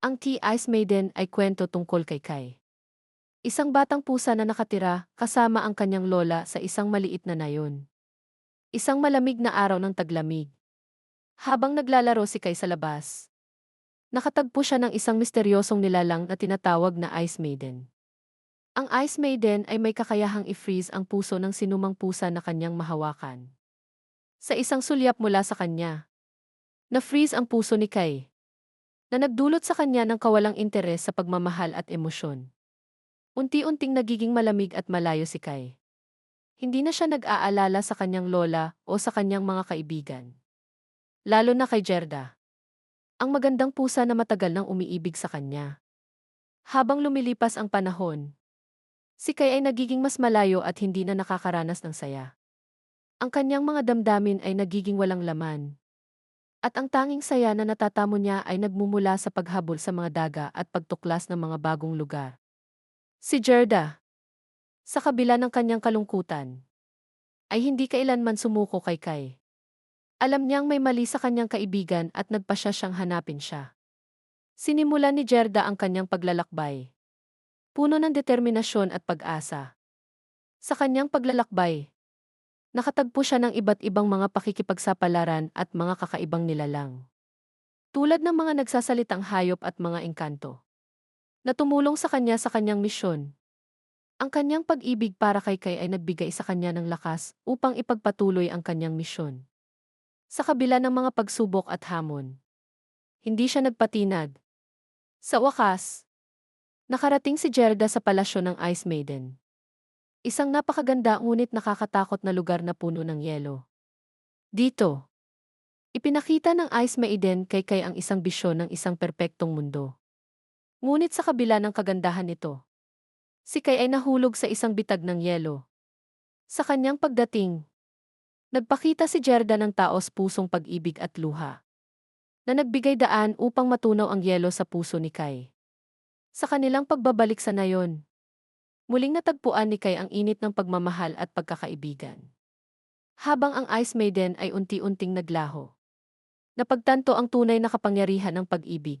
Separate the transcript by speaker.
Speaker 1: Ang Tea Ice Maiden ay kwento tungkol kay Kai. Isang batang pusa na nakatira kasama ang kanyang lola sa isang maliit na nayon. Isang malamig na araw ng taglamig. Habang naglalaro si Kai sa labas, nakatagpo siya ng isang misteryosong nilalang na tinatawag na Ice Maiden. Ang Ice Maiden ay may kakayahang i-freeze ang puso ng sinumang pusa na kanyang mahawakan. Sa isang sulyap mula sa kanya, na-freeze ang puso ni Kai, na nagdulot sa kanya ng kawalang interes sa pagmamahal at emosyon. Unti-unting nagiging malamig at malayo si Kai. Hindi na siya nag-aalala sa kanyang lola o sa kanyang mga kaibigan. Lalo na kay Gerda. Ang magandang pusa na matagal nang umiibig sa kanya. Habang lumilipas ang panahon, si Kai ay nagiging mas malayo at hindi na nakakaranas ng saya. Ang kanyang mga damdamin ay nagiging walang laman. At ang tanging saya na natatamo niya ay nagmumula sa paghabol sa mga daga at pagtuklas ng mga bagong lugar. Si Gerda, sa kabila ng kanyang kalungkutan, ay hindi kailanman sumuko kay Kai. Alam niyang may mali sa kanyang kaibigan at nagpasya siyang hanapin siya. Sinimulan ni Gerda ang kanyang paglalakbay. Puno ng determinasyon at pag-asa. Sa kanyang paglalakbay, nakatagpo siya ng iba't ibang mga pakikipagsapalaran at mga kakaibang nilalang. Tulad ng mga nagsasalitang hayop at mga engkanto. Na tumulong sa kanya sa kanyang misyon. Ang kanyang pag-ibig para kay Kai ay nagbigay sa kanya ng lakas upang ipagpatuloy ang kanyang misyon. Sa kabila ng mga pagsubok at hamon, hindi siya nagpatinag. Sa wakas, nakarating si Gerda sa palasyo ng Ice Maiden. Isang napakaganda ngunit nakakatakot na lugar na puno ng yelo. Dito, ipinakita ng Ice Maiden kay Kai ang isang bisyon ng isang perpektong mundo. Ngunit sa kabila ng kagandahan nito, Si Kai ay nahulog sa isang bitag ng yelo. Sa kanyang pagdating, nagpakita si Gerda ng taos pusong pag-ibig at luha. Na nagbigay daan upang matunaw ang yelo sa puso ni Kai. Sa kanilang pagbabalik sa nayon, muling natagpuan ni Kai ang init ng pagmamahal at pagkakaibigan. Habang ang Ice Maiden ay unti-unting naglaho. Napagtanto ang tunay na kapangyarihan ng pag-ibig.